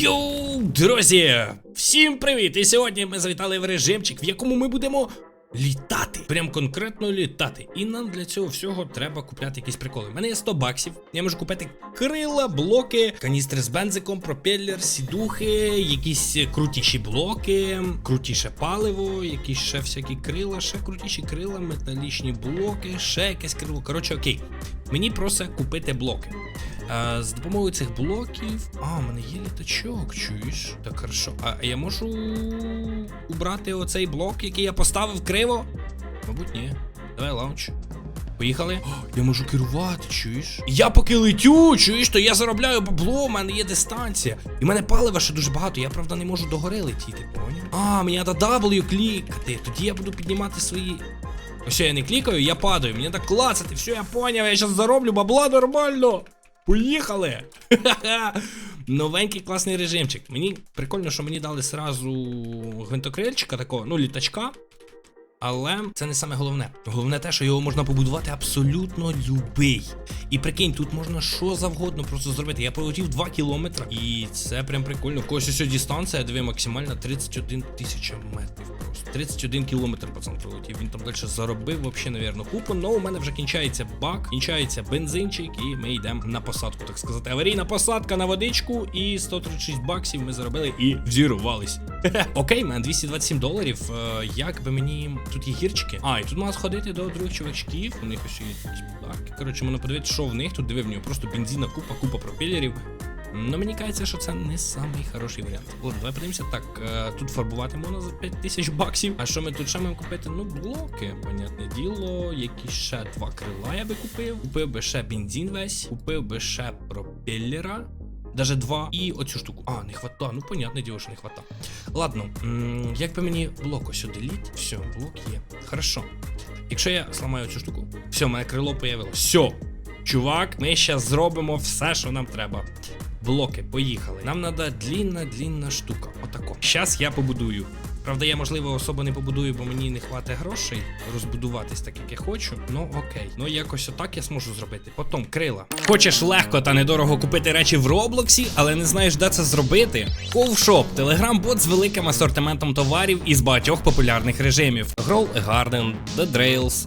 Йоу, друзі! Всім привіт! І сьогодні ми завітали в режимчик, в якому ми будемо літати. Прям конкретно літати. І нам для цього всього треба купляти якісь приколи. У мене є 100 баксів. Я можу купити крила, блоки, каністри з бензиком, пропеллер, сідухи, якісь крутіші блоки, крутіше паливо, якісь ще всякі крила, ще крутіші крила, металічні блоки, ще якесь крило. Коротше, окей. Мені просить купити блоки. З допомогою цих блоків. А, у мене є літачок, чуєш? Так хорошо. А я можу убрати оцей блок, який я поставив криво? Мабуть, ні. Давай лаунч. Поїхали. О, я можу керувати, чуєш? Я поки летю, чуєш, то я заробляю бабло, у мене є дистанція. І в мене палива ще дуже багато, я правда не можу до гори летіти, поняв? А, мені треба W клікати. Тоді я буду піднімати свої. Ось я не клікаю, я падаю, мені так клацати, все, я поняв, я зараз зароблю бабла нормально. Поїхали! Новенький класний режимчик. Мені прикольно, що мені дали сразу гвинтокрильчика такого, ну, літачка. Але це не саме головне. Головне те, що його можна побудувати абсолютно любий. І прикинь, тут можна що завгодно просто зробити. Я пролетів 2 кілометри, і це прям прикольно. У Когось ось дистанція, диви, максимальна 31 тисяча метрів. Просто 31 кілометр пацан пролетів. Він там далі заробив, вообще, навірно, купу. Ну, у мене вже кінчається бак, кінчається бензинчик, і ми йдемо на посадку, так сказати. Аварійна посадка на водичку, і 136 баксів ми заробили і взірвались. Окей, мен 227 доларів. Е, Як би мені. Тут є гірчики. А, і тут можна сходити до других чувачків. У них ось є подарки. Коротше, можна подивитися, що в них тут диви в нього. Просто бензина, купа, купа пропелерів. Ну, мені кажеться, що це не самий хороший варіант. Ладно, давай подивимося. Так, е, тут фарбувати можна за 5 тисяч баксів. А що ми тут ще маємо купити? Ну, блоки, понятне діло. Які ще два крила я би купив. Купив би ще бензин весь, купив би ще пропеллера. Даже два і оцю штуку. А, не хвата. Ну, понятне діло, що не хвата. Ладно, як би мені блок ось літ. Все, блок є. Хорошо. Якщо я зламаю цю штуку, все, моє крило появилось. Все. Чувак, ми зараз зробимо все, що нам треба. Блоки, поїхали. Нам треба длінна, длінна штука. Отако. Зараз я побудую. Правда, я, можливо, особо не побудую, бо мені не хватає грошей розбудуватись так, як я хочу. Ну окей. Ну якось отак я зможу зробити. Потім крила. Хочеш легко та недорого купити речі в Роблоксі, але не знаєш, де це зробити? Ковшоп телеграм-бот з великим асортиментом товарів із багатьох популярних режимів: Grow a Garden, The Drails,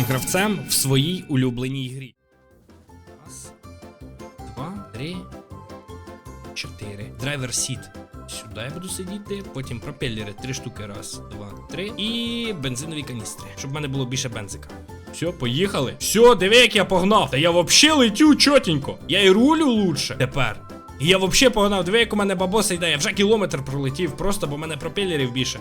гравцем в своїй улюбленій грі. Раз, два, три, чотири. Драйвер сіт. Сюди я буду сидіти, потім пропеллери три штуки. Раз, два, три. І бензинові каністри, щоб в мене було більше бензика. Все, поїхали. Все, диви, як я погнав. Та я вообще летю чотенько. Я і рулю лучше. Тепер. І я вообще погнав. Диви, як у мене бабоса йде. Я вже кілометр пролетів, просто бо в мене пропелерів більше.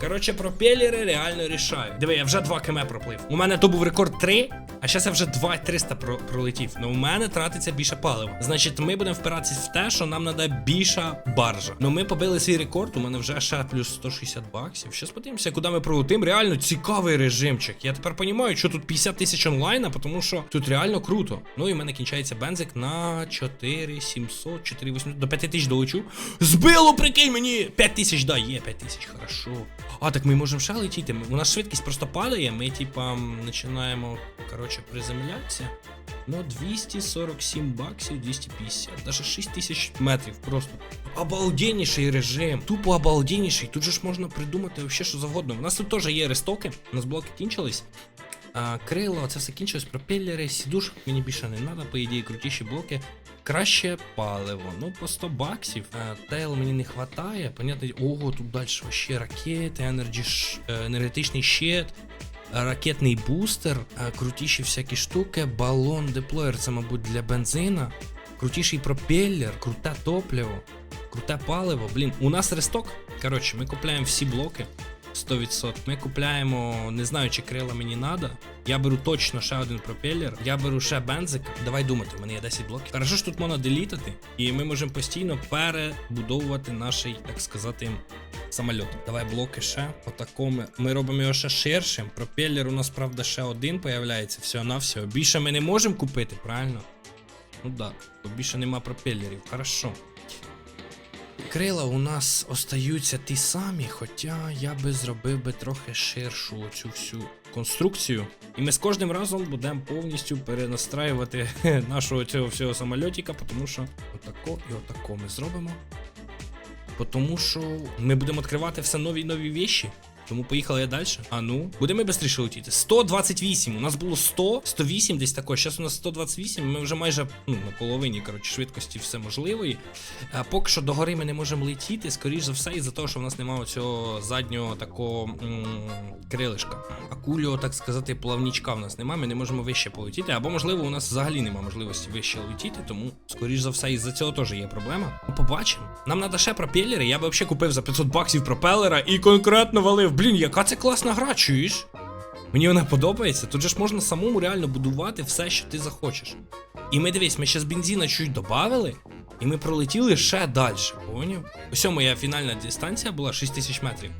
Коротше, пропелери реально рішають. Диви, я вже 2 км проплив. У мене то був рекорд 3, а зараз я вже 2300 про пролетів. Ну у мене тратиться більше палива. Значить, ми будемо впиратися в те, що нам треба більша баржа. Ну ми побили свій рекорд, у мене вже ще плюс 160 баксів. Щас подивимося, куди ми пролетим. Реально цікавий режимчик. Я тепер розумію, що тут 50 тисяч онлайна, тому що тут реально круто. Ну і в мене кінчається бензик на 4700, 4800, до 5000 долечу. Збило, прикинь мені! 5000, да, є 5000, хорошо. А, так ми можемо ще летіти. У нас швидкість просто падає, ми, типа, починаємо, коротше, приземлятися. Ну, 247 баксів, 250, даже 6 тисяч метрів просто. Обалденніший режим, тупо обалденніший. Тут же ж можна придумати вообще що завгодно. У нас тут теж є рестоки, у нас блоки кінчились. А, крило, це все кінчилось, пропеллери, сідушок мені більше не треба, по ідеї, крутіші блоки. Краще паливо. Ну, по 100 баксів. А, Тейл мені не хватає. Понятно, ого, тут далі ще ракети, енерджі, е, енергетичний щит. Ракетний бустер, е, крутіші всякі штуки, балон деплоєр, це, мабуть, для бензина, крутіший пропеллер, круте топливо, круте паливо. Блін, у нас ресток. Коротше, ми купляємо всі блоки. 100%. Ми купляємо, не знаю, чи крила мені надо. Я беру точно ще один пропелер. Я беру ще бензик. Давай думати, в мене є 10 блоків. Хорошо ж тут можна делітати, і ми можемо постійно перебудовувати наш, так сказати, самольот. Давай блоки ще. Отако ми, робимо його ще ширшим. Пропелер у нас, правда, ще один появляється. Всього на всього. Більше ми не можемо купити, правильно? Ну так, бо більше нема пропелерів. Хорошо. Крила у нас остаються ті самі, хоча я би зробив би трохи ширшу цю всю конструкцію. І ми з кожним разом будемо повністю перенастраювати нашого цього всього самольотика, тому що отако і отако ми зробимо. Тому що ми будемо відкривати все нові нові віші. Тому поїхали я далі. А ну, будемо швидше летіти. 128. У нас було 100, 108 десь тако. Зараз у нас 128. Ми вже майже ну, на половині коротше, швидкості все можливої. А поки що до гори ми не можемо летіти, скоріш за все, із-за того, що в нас немає цього заднього такого м- крилишка. Акулього, так сказати, плавнічка в нас немає, ми не можемо вище полетіти. Або, можливо, у нас взагалі немає можливості вище летіти, тому, скоріш за все, із-за цього теж є проблема. Побачимо. Нам треба ще пропелери. Я би взагалі купив за 500 баксів пропелера і конкретно валив. Блін, яка це класна гра, чуєш? Мені вона подобається. Тут же ж можна самому реально будувати все, що ти захочеш. І ми дивись, ми ще з бензина чуть додавали, і ми пролетіли ще далі. Поняв? Ось моя фінальна дистанція була 6000 метрів.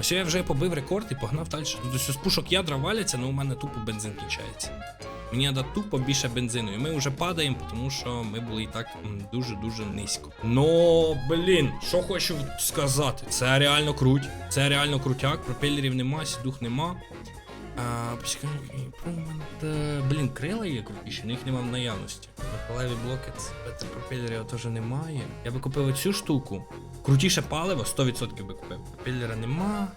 Ось я вже побив рекорд і погнав далі. Тут ось з пушок ядра валяться, але у мене тупо бензин кінчається. Мені треба тупо більше бензину. І ми вже падаємо, тому що ми були і так дуже-дуже низько. Ну, блін, що хочу сказати. Це реально круть. Це реально крутяк. Пропелерів нема, сідух нема. А, Блін, крила є крутіші, але їх нема в наявності. Металеві блоки, це пропелерів теж немає. Я би купив оцю штуку. Крутіше паливо, 100% би купив. Пропелера нема.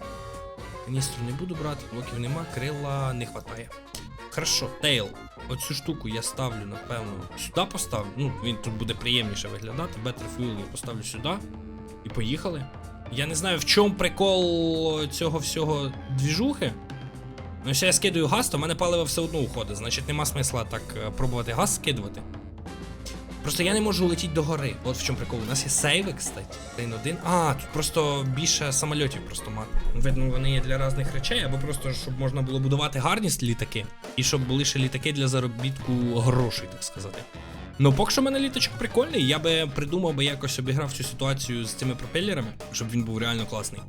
Каністру не буду брати, блоків нема, крила не хватає. Хорошо, тейл. Оцю штуку я ставлю, напевно, сюди поставлю. Ну, він тут буде приємніше виглядати. Better Fuel я поставлю сюди. І поїхали. Я не знаю, в чому прикол цього всього двіжухи. Ну, якщо я скидаю газ, то в мене паливо все одно уходить. Значить, нема смисла так е, пробувати газ скидувати. Просто я не можу летіти до гори. От в чому прикол. У нас є сейви, кстати. Один один. А, тут просто більше самольотів просто мати. Видно, вони є для різних речей, або просто щоб можна було будувати гарні літаки, і щоб були ще літаки для заробітку грошей, так сказати. Ну, поки що в мене літачок прикольний, я би придумав би якось обіграв цю ситуацію з цими пропелерами, щоб він був реально класний.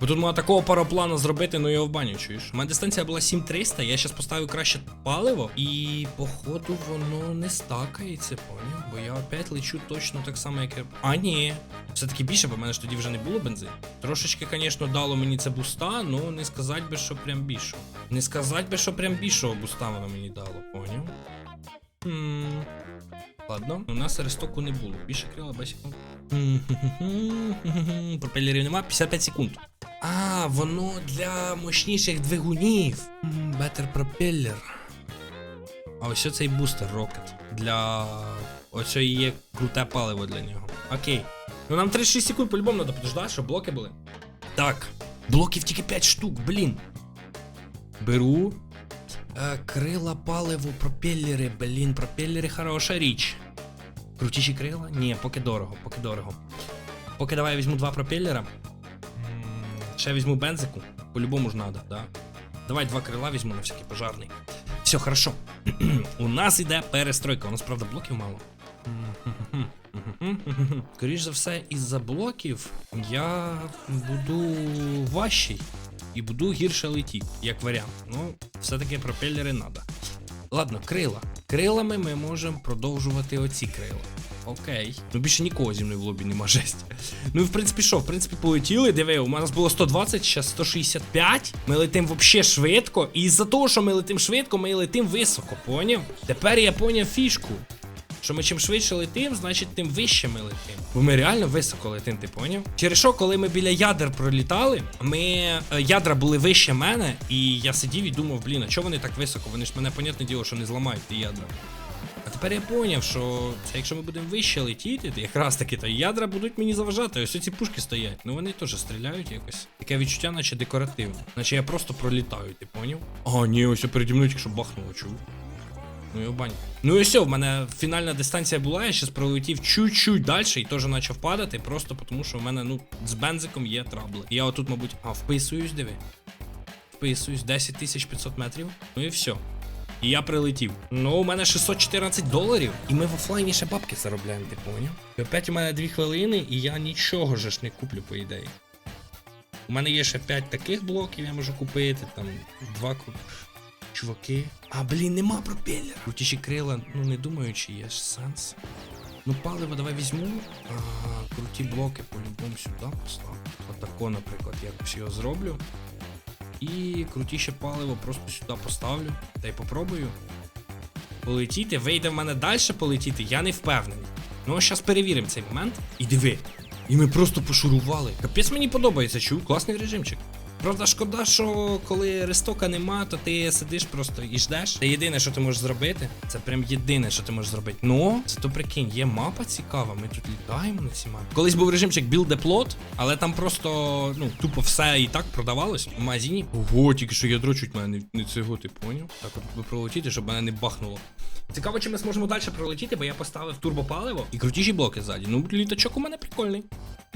Бо тут можна такого параплана зробити, ну його в баню, чуєш. У мене дистанція була 7300, я зараз поставив краще паливо, і походу воно не стакається, поняв? Бо я опять лечу точно так само, як я. А, ні. Все-таки більше, бо в мене ж тоді вже не було бензину. Трошечки, звісно, дало мені це буста, ну не сказати би, що прям більшого. Не сказати би, що прям більшого буста воно мені дало, поняв? Хм. Ладно, у нас рестоку не було. Більше крила, секунд. Пропелерів нема, 55 секунд. А, воно для мощніших двигунів. Better Propeller. А ось цей бустер Rocket. Для. Ось є круте паливо для нього. Окей. Ну нам 36 секунд по-любому треба подождати, щоб блоки були. Так. Блоків тільки 5 штук, блін. Беру. Е, крила, паливо, пропеллери, блін, пропеллери хороша річ. Крутіші крила? Ні, поки дорого, поки дорого. Поки давай я візьму два пропеллера. Ще візьму бензику. По-любому ж надо, да. Давай два крила візьму на всякий пожарний. Все, хорошо. У нас іде перестройка. У нас, правда, блоків мало. Скоріш за все, із-за блоків я буду важчий і буду гірше летіти, як варіант. Ну, все-таки пропелери треба. Ладно, крила. Крилами ми можемо продовжувати оці крила. Окей. Ну більше нікого зі мною в лобі нема жесть. Ну і в принципі що, в принципі, полетіли. Диви, у нас було 120, зараз 165. Ми летим вообще швидко. І із-за того, що ми летим швидко, ми летим високо, поняв? Тепер я поняв фішку. Що ми чим швидше летим, значить тим вище ми летим. Бо ми реально високо летим, ти поняв? Через що, коли ми біля ядер пролітали, ми е, ядра були вище мене, і я сидів і думав, блін, а чого вони так високо? Вони ж мене, понятне діло, що не зламають ті ядра. А тепер я поняв, що це якщо ми будемо вище летіти, то якраз таки то ядра будуть мені заважати. Ось ці пушки стоять. Ну вони теж стріляють якось. Таке відчуття, наче декоративне. Наче я просто пролітаю, ти поняв? А, ні, ось переді мною тільки що бахнуло, чув. Ну і в. Ну і все, в мене фінальна дистанція була, я щас пролетів чуть-чуть далі і теж почав падати, просто тому що в мене, ну, з бензиком є трабли. І я отут, мабуть, а, вписуюсь, диви. Вписуюсь, 10 500 метрів. Ну і все. І я прилетів. Ну, у мене 614 доларів. І ми в офлайні ще бабки заробляємо, ти поняв? І опять у мене 2 хвилини, і я нічого ж не куплю, по ідеї. У мене є ще 5 таких блоків, я можу купити, там, два ку- чуваки. А, блін, нема пропеллера. Крутіші крила, ну не думаю, чи є ж сенс. Ну, паливо давай візьму. А, круті блоки по-любому сюди поставлю. Отако, наприклад, якось його зроблю. І крутіше паливо просто сюди поставлю. Та й попробую. Полетіти, вийде в мене далі полетіти, я не впевнений. Ну, а зараз перевіримо цей момент. І диви. І ми просто пошурували. Капець мені подобається, чу, класний режимчик. Правда, шкода, що коли рестока нема, то ти сидиш просто і ждеш. Це єдине, що ти можеш зробити. Це прям єдине, що ти можеш зробити. Ну, зато прикинь, є мапа цікава, ми тут літаємо на цій мапі. Колись був режимчик Build Plot, але там просто, ну, тупо все і так продавалось в магазині. Ого, тільки що ядро чуть мене не, цього, ти поняв? Так от пролетіти, щоб мене не бахнуло. Цікаво, чи ми зможемо далі пролетіти, бо я поставив турбопаливо і крутіші блоки ззаді. Ну, літачок у мене прикольний.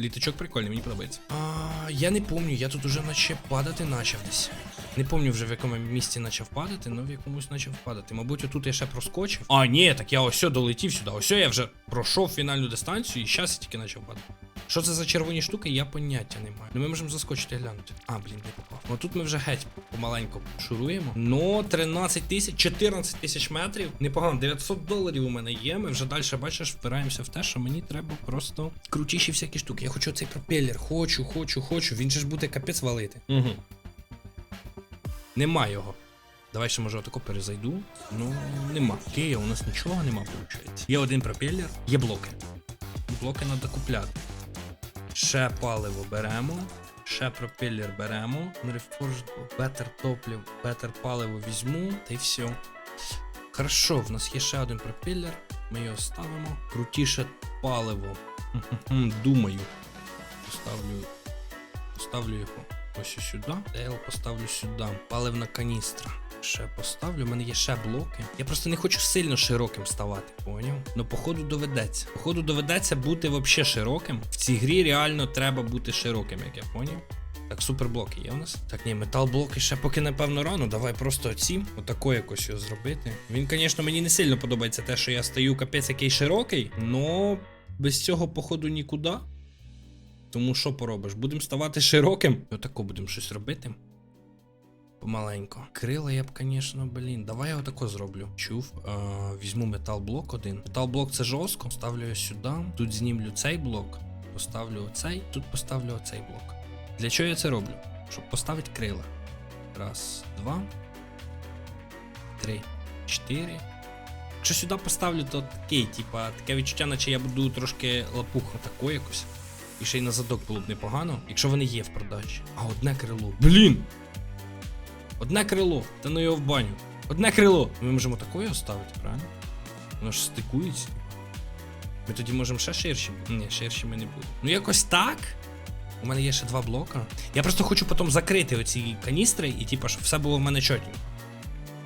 Літачок прикольний, мені подобається. А, я не помню, я тут уже наче падати почав десь. Не помню вже в якому місці почав падати, але в якомусь почав падати. Мабуть, отут я ще проскочив. А, ні, так я ось долетів сюди. Ось я вже пройшов фінальну дистанцію і зараз я тільки почав падати. Що це за червоні штуки, я поняття не маю. Ну ми можемо заскочити глянути. А, блін, не попав. Ну тут ми вже геть помаленьку шуруємо. Ну, 13 тисяч, 14 тисяч метрів. Непогано, 900 доларів у мене є. Ми вже далі, бачиш, впираємося в те, що мені треба просто крутіші всякі штуки. Я хочу цей пропеллер, хочу, хочу, хочу. Він же ж буде капець валити. Угу. Нема його. Давай ще може отако перезайду. Ну, нема. Окей, у нас нічого нема, виходить. Є один пропеллер, є блоки. Блоки треба купляти. Ще паливо беремо. Ще пропеллер беремо. Reforged, Better топлів, Better паливо візьму, та й все. Хорошо, в нас є ще один пропеллер. Ми його ставимо. Крутіше паливо. Думаю. Поставлю. Поставлю його ось сюди. Дейл поставлю сюди. Паливна каністра. Ще поставлю, у мене є ще блоки. Я просто не хочу сильно широким ставати, поняв? Ну, походу доведеться. Походу доведеться бути вообще широким. В цій грі реально треба бути широким, як я поняв. Так, суперблоки є у нас. Так, ні, металблоки ще поки напевно рано. Давай просто оці. Отако якось його зробити. Він, звісно, мені не сильно подобається те, що я стою капець який широкий, но без цього, походу, нікуди. Тому що поробиш? Будемо ставати широким. Отако будемо щось робити. Помаленько. Крила я б, звісно, блін. Давай я отако зроблю. Чув. Е, візьму металблок один. Металблок це жорстко. Ставлю його сюди. Тут знімлю цей блок. Поставлю оцей. Тут поставлю оцей блок. Для чого я це роблю? Щоб поставити крила. Раз, два. Три, чотири. Якщо сюди поставлю, то такий, типа, таке відчуття, наче я буду трошки лапуха тако якось. І ще й на задок було б непогано, якщо вони є в продажі. А одне крило. Блін! Одне крило, та ну його в баню. Одне крило. Ми можемо такое оставити, правильно? Воно ж стикується. Ми тоді можемо ще ширші. Ні, ширші ми не будемо. Ну якось так. У мене є ще два блока. Я просто хочу потім закрити оці каністри і типа, щоб все було в мене чотньо.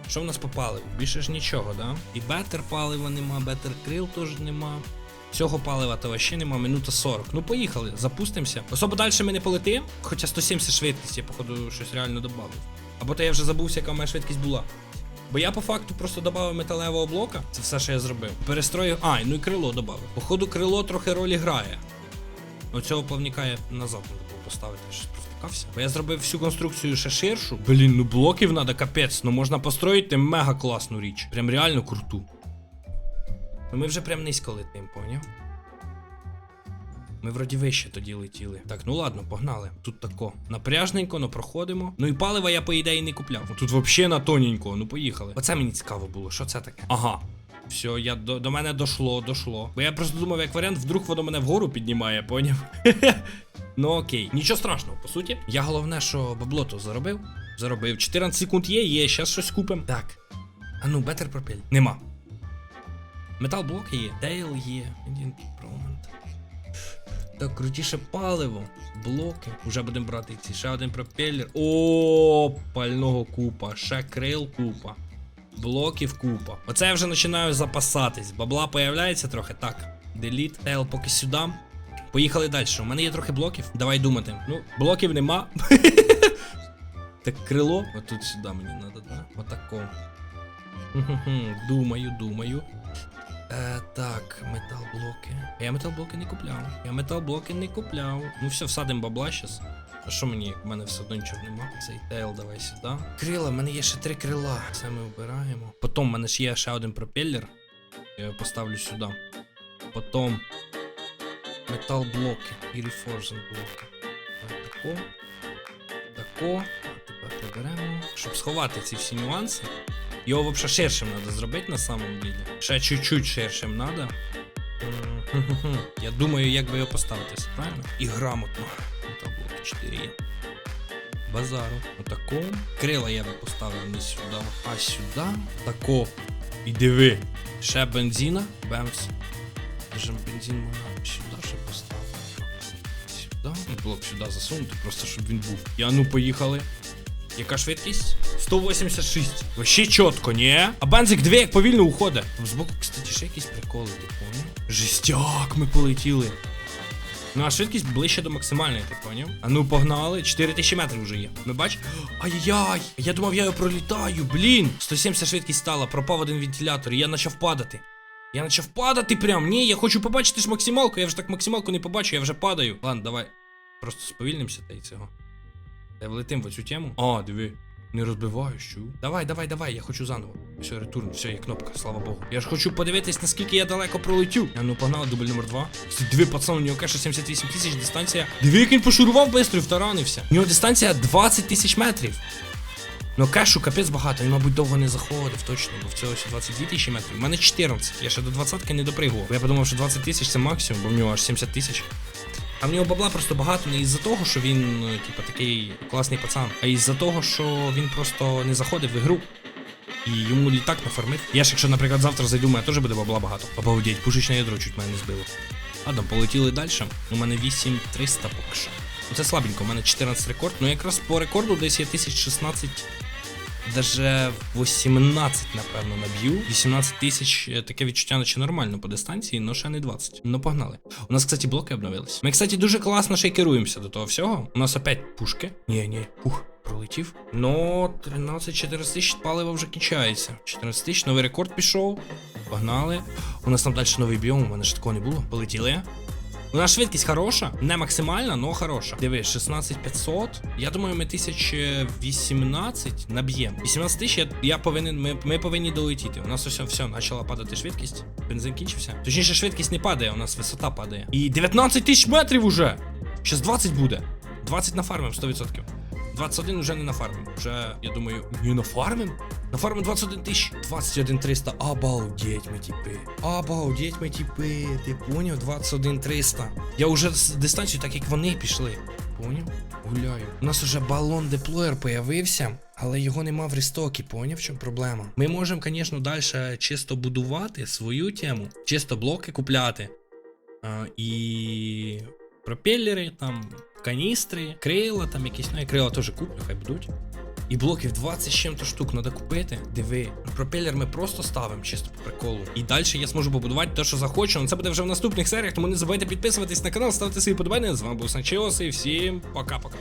Що в нас по паливу? Більше ж нічого, да? І бетер палива нема, бетер крил теж нема. Цього палива то ще нема, минута 40. Ну поїхали, запустимося. Особо далі ми не полетимо, хоча 170 швидкість, я походу щось реально додав. Або то я вже забувся, яка мене швидкість була. Бо я по факту просто додав металевого блока, це все, що я зробив. Перестроїв. А, ну і крило додав. Походу, крило трохи ролі грає. Оцього плавника я назад треба було поставити, я щось провтикався. Бо я зробив всю конструкцію ще ширшу. Блін, ну блоків треба капець. Ну можна построїти мега класну річ. Прям реально круту. Ну ми вже прям низько летим, поняв? Ми вроді вище тоді летіли. Так, ну ладно, погнали. Тут тако. Напряжненько, ну проходимо. Ну і палива я, по ідеї, не купляв. Тут взагалі на тоненько, ну поїхали. Оце мені цікаво було, що це таке? Ага. Все, я до, до мене дошло, дошло. Бо я просто думав, як варіант, вдруг воно мене вгору піднімає, поняв? ну окей. Нічого страшного, по суті. Я головне, що бабло то заробив. Заробив. 14 секунд є, є, щас щось купим. Так. А ну, бетер пропель. Нема. Металблоки є, Дейл є. Один момент. Так, крутіше паливо, блоки. Уже будемо брати ці. Ще один пропеллер. О, пального купа, ще крил купа. Блоків купа. Оце я вже починаю запасатись. Бабла появляється трохи. Так. Деліт. Тейл поки сюди. Поїхали далі. У мене є трохи блоків. Давай думати. Ну, блоків нема. Так крило. Отут сюди мені треба, да? Отако. Думаю, думаю. Е, так, металблоки. Я металблоки не купляв. Я металблоки не купляв. Ну все, всадимо бабла щас. А що мені? У мене все одно нічого нема. Цей тейл давай сюди. Крила, в мене є ще три крила. Це ми обираємо. Потім в мене ж є ще один пропеллер. Я його поставлю сюди. Потім металблоки і рефоржен блоки. Так, Тако. Тако. А тепер приберемо. Щоб сховати ці всі нюанси. Його взагалі ширшим треба зробити на самом деле. Ще чуть-чуть ширшим треба. Я думаю, як би його поставити, правильно? І грамотно. Металблоки 4 є. Базару. Отако. Крила я би поставив не сюди, а сюди. Тако. І диви. Ще бензина. Бемс. Може бензин можна сюди ще поставити. Сюди. Блок сюди засунути, просто щоб він був. Я ну поїхали. Яка швидкість? 186. Вообще чітко, ні? А бензик диви, як повільно уходить. Збоку, кстати, ще якісь приколи, ти поняв? Жестяк, ми полетіли. Ну а швидкість ближче до максимальної, ти поняв? А ну погнали, 4000 метрів вже є. Ми бач? Ай-яй! Я думав, я його пролітаю, блін! 170 швидкість стала, пропав один вентилятор, і я почав падати. Я почав падати прям. Ні, я хочу побачити ж максималку, я вже так максималку не побачу, я вже падаю. Ладно, давай. Просто сповільнимося та й цього. Та влетим в цю тему. А, диви. Не розбиваю, що? Давай, давай, давай, я хочу заново. Все, ретурн, все, є кнопка, слава Богу. Я ж хочу подивитись, наскільки я далеко пролетю. А ну погнали, дубль номер два. Це Диви, пацан, у нього каже 78 тисяч, дистанція. Диви, як він пошурував бистро і втаранився. У нього дистанція 20 тисяч метрів. Ну кешу капець багато, він, мабуть, довго не заходив, точно, бо в цього ще 22 тисячі метрів. У мене 14, я ще до 20 не допригував. Я подумав, що 20 тисяч це максимум, бо в нього аж 70 тисяч. А в нього бабла просто багато не із-за того, що він, ну, типа, такий класний пацан, а із-за того, що він просто не заходив в ігру. І йому літак нафармив. Я ж, якщо, наприклад, завтра зайду, у мене теж буде бабла багато. Обалдеть, пушечне ядро чуть мене не збило. Ладно, полетіли далі. У мене 8300 поки що. Це слабенько, у мене 14 рекорд. Ну якраз по рекорду десь є 1016. Даже 18, напевно, наб'ю. 18 тисяч е, таке відчуття, наче нормально по дистанції, но ще не 20. Ну погнали. У нас, кстати, блоки обновились. Ми, кстати, дуже класно ще й керуємося до того всього. У нас опять пушки. Ні, ні, ух, пролетів. Ну, 13 14 тисяч палива вже кінчається. 14 тисяч, новий рекорд пішов. Погнали. У нас там далі новий біом, у мене ж такого не було. Полетіли. У нас швидкість хороша, не максимальна, но хороша. Дивись, 16500. Я думаю, ми 1018 наб'ємо. 18 тисяч я, я повинен, ми, ми повинні долетіти. У нас все, все, почала падати швидкість. Бензин кінчився. Точніше, швидкість не падає, у нас висота падає. І 19 тисяч метрів уже. Щас 20 буде. 20 нафармим, 100%. 21 вже не нафармим. Вже, я думаю, не нафармим? Нафармим 21 тисяч. 21 300. Обалдеть ми тіпи. Обалдеть ми тіпи. Ти поняв? 21 300. Я вже з дистанцію, так як вони пішли. Поняв? Гуляю. У нас уже балон деплоєр появився, але його нема в рестокі, поняв, в чому проблема? Ми можемо, звісно, далі чисто будувати свою тему, чисто блоки купляти. А, і пропеллери, там, каністри, крила, там якісь, ну я крила теж куплю, хай будуть. І блоків 20 з чим-то штук треба купити. Диви, пропелер ми просто ставимо чисто по приколу. І далі я зможу побудувати те, що захочу. але Це буде вже в наступних серіях, тому не забувайте підписуватись на канал, ставте свої подобання. З вами був Санчеос і всім пока-пока.